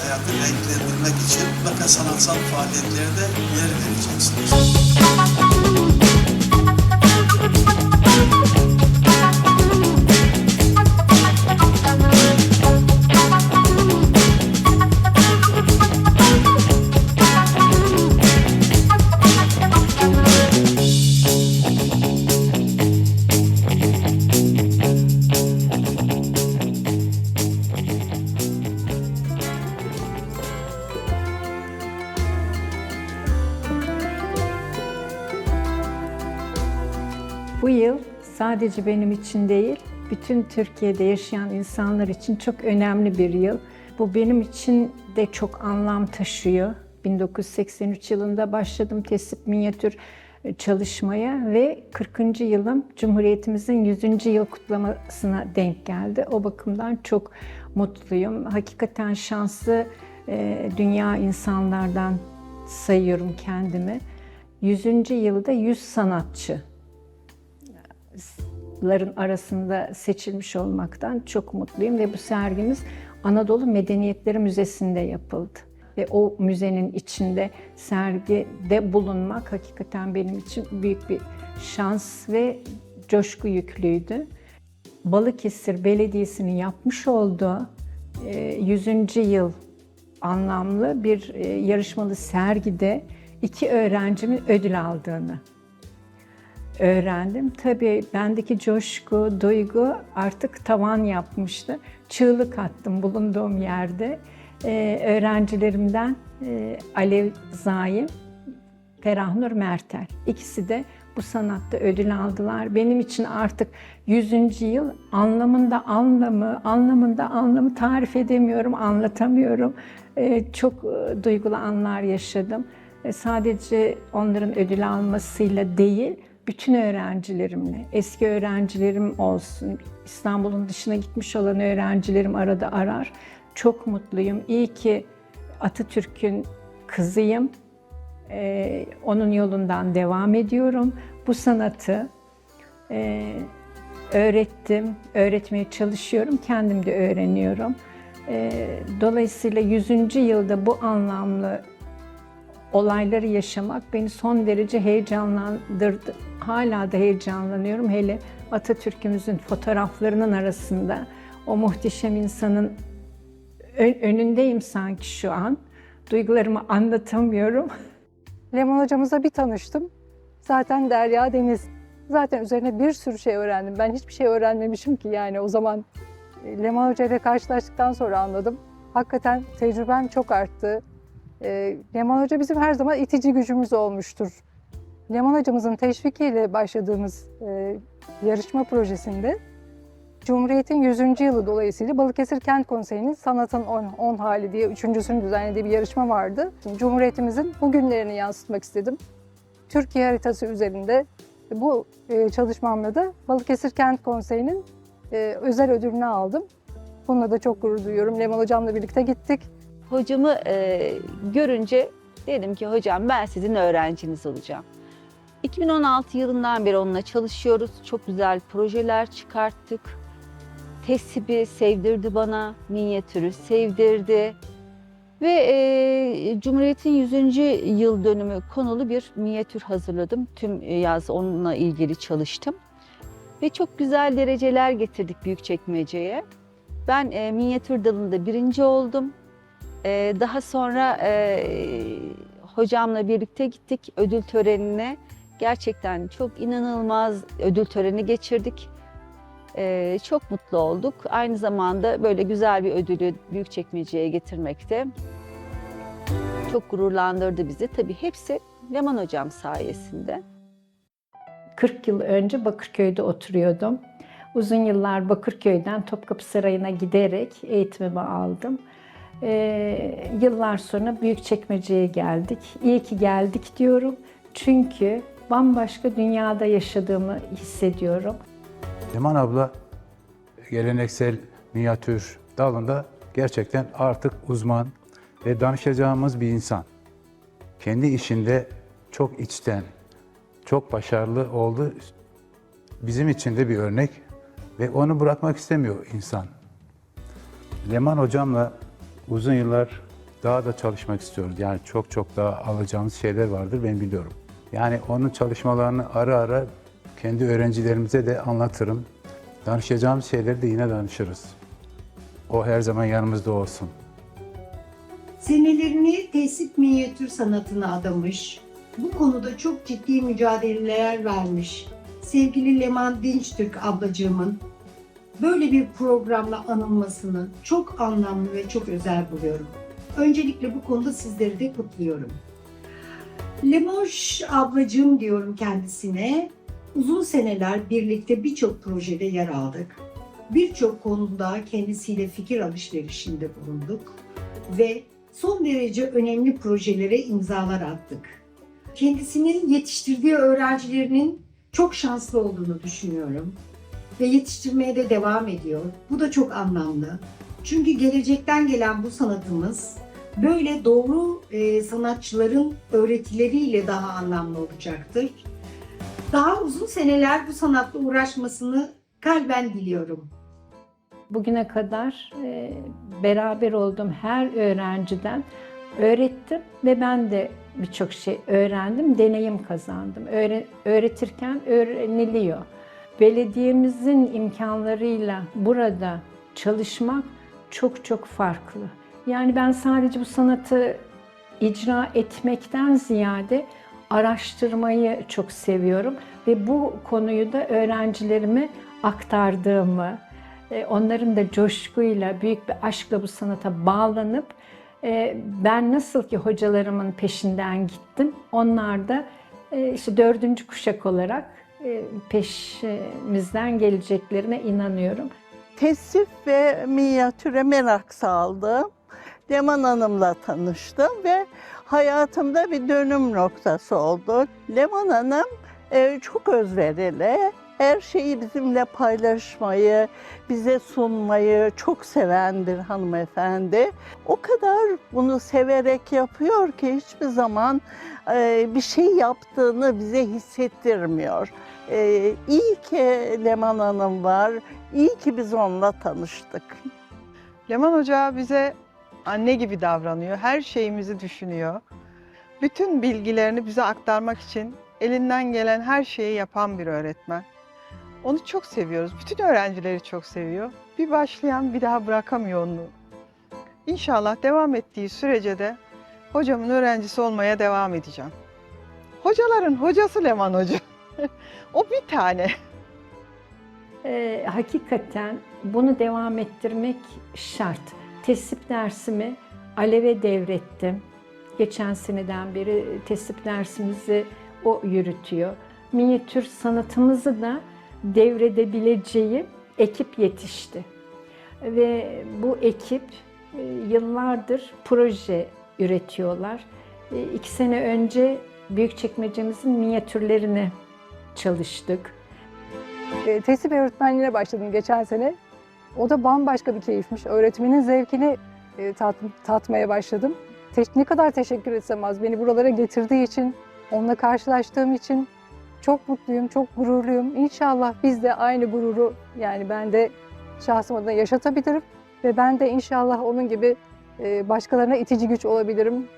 hayatı renklendirmek için mutlaka sanatsal faaliyetlere de yer vereceksiniz. Sadece benim için değil, bütün Türkiye'de yaşayan insanlar için çok önemli bir yıl. Bu benim için de çok anlam taşıyor. 1983 yılında başladım tesip minyatür e, çalışmaya ve 40. yılım Cumhuriyetimizin 100. yıl kutlamasına denk geldi. O bakımdan çok mutluyum. Hakikaten şanslı e, dünya insanlardan sayıyorum kendimi. 100. yılda 100 sanatçı ların arasında seçilmiş olmaktan çok mutluyum ve bu sergimiz Anadolu Medeniyetleri Müzesi'nde yapıldı. Ve o müzenin içinde sergide bulunmak hakikaten benim için büyük bir şans ve coşku yüklüydü. Balıkesir Belediyesi'nin yapmış olduğu e, 100. yıl anlamlı bir e, yarışmalı sergide iki öğrencimin ödül aldığını öğrendim. Tabii bendeki coşku, duygu artık tavan yapmıştı. Çığlık attım bulunduğum yerde. Ee, öğrencilerimden e, Alev Zaim, Ferahnur Mertel. İkisi de bu sanatta ödül aldılar. Benim için artık 100. yıl anlamında anlamı, anlamında anlamı tarif edemiyorum, anlatamıyorum. Ee, çok e, duygulu anlar yaşadım. E, sadece onların ödül almasıyla değil, bütün öğrencilerimle, eski öğrencilerim olsun, İstanbul'un dışına gitmiş olan öğrencilerim arada arar. Çok mutluyum. İyi ki Atatürk'ün kızıyım. Ee, onun yolundan devam ediyorum. Bu sanatı e, öğrettim, öğretmeye çalışıyorum. Kendim de öğreniyorum. Ee, dolayısıyla 100. yılda bu anlamlı olayları yaşamak beni son derece heyecanlandırdı. Hala da heyecanlanıyorum. Hele Atatürk'ümüzün fotoğraflarının arasında o muhteşem insanın ön- önündeyim sanki şu an. Duygularımı anlatamıyorum. Leman hocamızla bir tanıştım. Zaten Derya Deniz. Zaten üzerine bir sürü şey öğrendim. Ben hiçbir şey öğrenmemişim ki yani o zaman. e, Leman Hoca ile karşılaştıktan sonra anladım. Hakikaten tecrübem çok arttı. E, Leman Hoca bizim her zaman itici gücümüz olmuştur. Leman hocamızın teşvikiyle başladığımız e, yarışma projesinde Cumhuriyet'in 100. yılı dolayısıyla Balıkesir Kent Konseyi'nin Sanatın 10, 10 Hali diye üçüncüsünü düzenlediği bir yarışma vardı. Cumhuriyetimizin bugünlerini yansıtmak istedim. Türkiye haritası üzerinde bu e, çalışmamla da Balıkesir Kent Konseyi'nin e, özel ödülünü aldım. Bununla da çok gurur duyuyorum. Leman Hocam'la birlikte gittik. Hocamı e, görünce dedim ki hocam ben sizin öğrenciniz olacağım. 2016 yılından beri onunla çalışıyoruz. Çok güzel projeler çıkarttık. Tesibi sevdirdi bana, minyatürü sevdirdi. Ve e, Cumhuriyet'in 100. yıl dönümü konulu bir minyatür hazırladım. Tüm yaz onunla ilgili çalıştım. Ve çok güzel dereceler getirdik Büyükçekmece'ye. Ben e, minyatür dalında birinci oldum. Ee, daha sonra e, hocamla birlikte gittik ödül törenine. Gerçekten çok inanılmaz ödül töreni geçirdik. Ee, çok mutlu olduk. Aynı zamanda böyle güzel bir ödülü Büyükçekmece'ye getirmekte çok gururlandırdı bizi. Tabii hepsi Leman hocam sayesinde. 40 yıl önce Bakırköy'de oturuyordum. Uzun yıllar Bakırköy'den Topkapı Sarayı'na giderek eğitimimi aldım. Ee, yıllar sonra Büyükçekmece'ye geldik. İyi ki geldik diyorum. Çünkü bambaşka dünyada yaşadığımı hissediyorum. Leman abla geleneksel minyatür dalında gerçekten artık uzman ve danışacağımız bir insan. Kendi işinde çok içten, çok başarılı oldu. Bizim için de bir örnek ve onu bırakmak istemiyor insan. Leman hocamla uzun yıllar daha da çalışmak istiyoruz. Yani çok çok daha alacağımız şeyler vardır ben biliyorum. Yani onun çalışmalarını ara ara kendi öğrencilerimize de anlatırım. Danışacağımız şeyleri de yine danışırız. O her zaman yanımızda olsun. Senelerini tesip minyatür sanatına adamış, bu konuda çok ciddi mücadeleler vermiş sevgili Leman Dinçtürk ablacığımın böyle bir programla anılmasını çok anlamlı ve çok özel buluyorum. Öncelikle bu konuda sizleri de kutluyorum. Lemoş ablacığım diyorum kendisine. Uzun seneler birlikte birçok projede yer aldık. Birçok konuda kendisiyle fikir alışverişinde bulunduk ve son derece önemli projelere imzalar attık. Kendisinin yetiştirdiği öğrencilerinin çok şanslı olduğunu düşünüyorum ve yetiştirmeye de devam ediyor. Bu da çok anlamlı. Çünkü gelecekten gelen bu sanatımız böyle doğru e, sanatçıların öğretileriyle daha anlamlı olacaktır. Daha uzun seneler bu sanatla uğraşmasını kalben diliyorum. Bugüne kadar e, beraber olduğum her öğrenciden öğrettim ve ben de birçok şey öğrendim, deneyim kazandım. Öğre- öğretirken öğreniliyor. Belediyemizin imkanlarıyla burada çalışmak çok çok farklı. Yani ben sadece bu sanatı icra etmekten ziyade araştırmayı çok seviyorum ve bu konuyu da öğrencilerime aktardığımı, e, onların da coşkuyla, büyük bir aşkla bu sanata bağlanıp e, ben nasıl ki hocalarımın peşinden gittim, onlar da e, işte dördüncü kuşak olarak peşimizden geleceklerine inanıyorum. Tesif ve minyatüre merak saldım. Leman Hanım'la tanıştım ve hayatımda bir dönüm noktası oldu. Leman Hanım e, çok özverili, her şeyi bizimle paylaşmayı, bize sunmayı çok seven bir hanımefendi. O kadar bunu severek yapıyor ki hiçbir zaman e, bir şey yaptığını bize hissettirmiyor. E, iyi ki Leman Hanım var, iyi ki biz onunla tanıştık. Leman Hoca bize anne gibi davranıyor. Her şeyimizi düşünüyor. Bütün bilgilerini bize aktarmak için elinden gelen her şeyi yapan bir öğretmen. Onu çok seviyoruz. Bütün öğrencileri çok seviyor. Bir başlayan bir daha bırakamıyor onu. İnşallah devam ettiği sürece de hocamın öğrencisi olmaya devam edeceğim. Hocaların hocası Leman Hoca. o bir tane. Ee, hakikaten bunu devam ettirmek şart. Tesip dersimi Alev'e devrettim. Geçen seneden beri tesip dersimizi o yürütüyor. Minyatür sanatımızı da devredebileceği ekip yetişti. Ve bu ekip e, yıllardır proje üretiyorlar. E, İki sene önce Büyükçekmece'mizin minyatürlerini çalıştık. E, tesip öğretmenliğine başladım geçen sene. O da bambaşka bir keyifmiş. Öğretmenin zevkini e, tat, tatmaya başladım. Te- ne kadar teşekkür etsem az beni buralara getirdiği için, onunla karşılaştığım için çok mutluyum, çok gururluyum. İnşallah biz de aynı gururu yani ben de şahsım adına yaşatabilirim ve ben de inşallah onun gibi e, başkalarına itici güç olabilirim.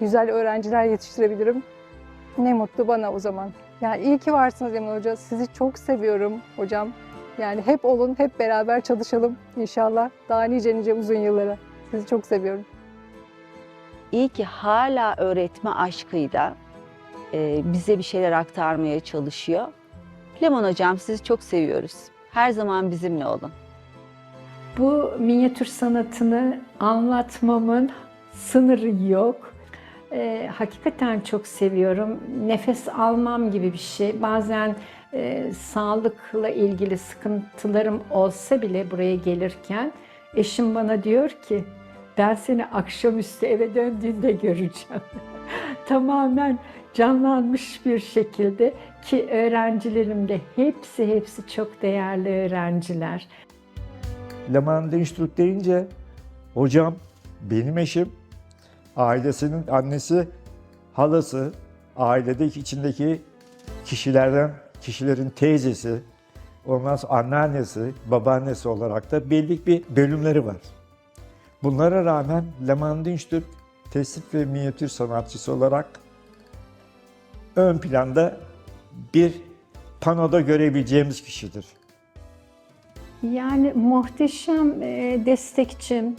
Güzel öğrenciler yetiştirebilirim. Ne mutlu bana o zaman. Yani iyi ki varsınız Emin Hoca. Sizi çok seviyorum hocam. Yani hep olun, hep beraber çalışalım inşallah. Daha nice nice uzun yıllara. Sizi çok seviyorum. İyi ki hala öğretme aşkıyla bize bir şeyler aktarmaya çalışıyor. Leman Hocam sizi çok seviyoruz. Her zaman bizimle olun. Bu minyatür sanatını anlatmamın sınırı yok. Ee, hakikaten çok seviyorum. Nefes almam gibi bir şey. Bazen e, sağlıkla ilgili sıkıntılarım olsa bile buraya gelirken eşim bana diyor ki ben seni akşamüstü eve döndüğünde göreceğim. Tamamen canlanmış bir şekilde ki öğrencilerim de hepsi hepsi çok değerli öğrenciler. Leman Dinçtürk deyince hocam benim eşim, ailesinin annesi, halası, ailedeki içindeki kişilerden, kişilerin teyzesi, ondan sonra anneannesi, babaannesi olarak da belli bir bölümleri var. Bunlara rağmen Leman Dinçtürk tesip ve minyatür sanatçısı olarak ön planda bir panoda görebileceğimiz kişidir. Yani muhteşem e, destekçim,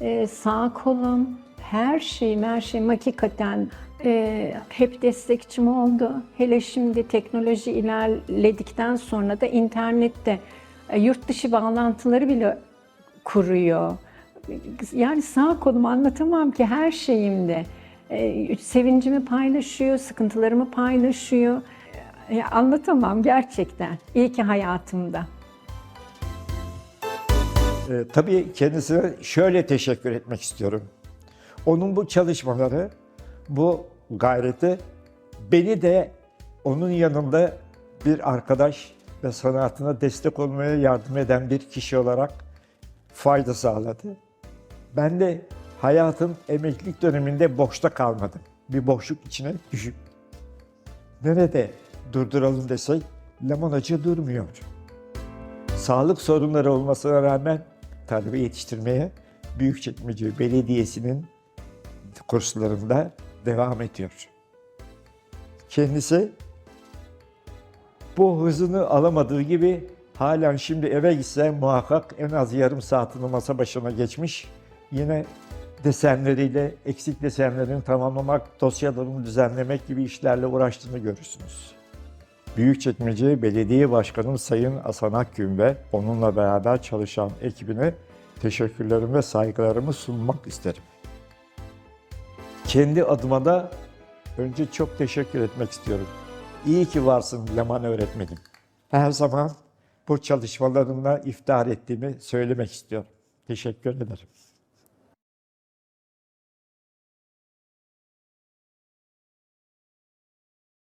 e, sağ kolum, her şeyim, her şeyim hakikaten e, hep destekçim oldu. Hele şimdi teknoloji ilerledikten sonra da internette e, yurt dışı bağlantıları bile kuruyor. Yani sağ kolum anlatamam ki her şeyimde. E, sevincimi paylaşıyor, sıkıntılarımı paylaşıyor. E, anlatamam gerçekten. İyi ki hayatımda. Ee, tabii kendisine şöyle teşekkür etmek istiyorum. Onun bu çalışmaları, bu gayreti beni de onun yanında bir arkadaş ve sanatına destek olmaya yardım eden bir kişi olarak fayda sağladı. Ben de hayatım emeklilik döneminde boşta kalmadım. Bir boşluk içine düşüp nerede durduralım desek Hoca durmuyor sağlık sorunları olmasına rağmen talebe yetiştirmeye Büyükçekmece Belediyesi'nin kurslarında devam ediyor. Kendisi bu hızını alamadığı gibi halen şimdi eve gitse muhakkak en az yarım saatini masa başına geçmiş. Yine desenleriyle eksik desenlerini tamamlamak, dosyalarını düzenlemek gibi işlerle uğraştığını görürsünüz. Büyükçekmece Belediye Başkanım Sayın Hasan Akgün ve onunla beraber çalışan ekibine teşekkürlerimi ve saygılarımı sunmak isterim. Kendi adıma da önce çok teşekkür etmek istiyorum. İyi ki varsın Leman öğretmenim. Her zaman bu çalışmalarımla iftihar ettiğimi söylemek istiyorum. Teşekkür ederim.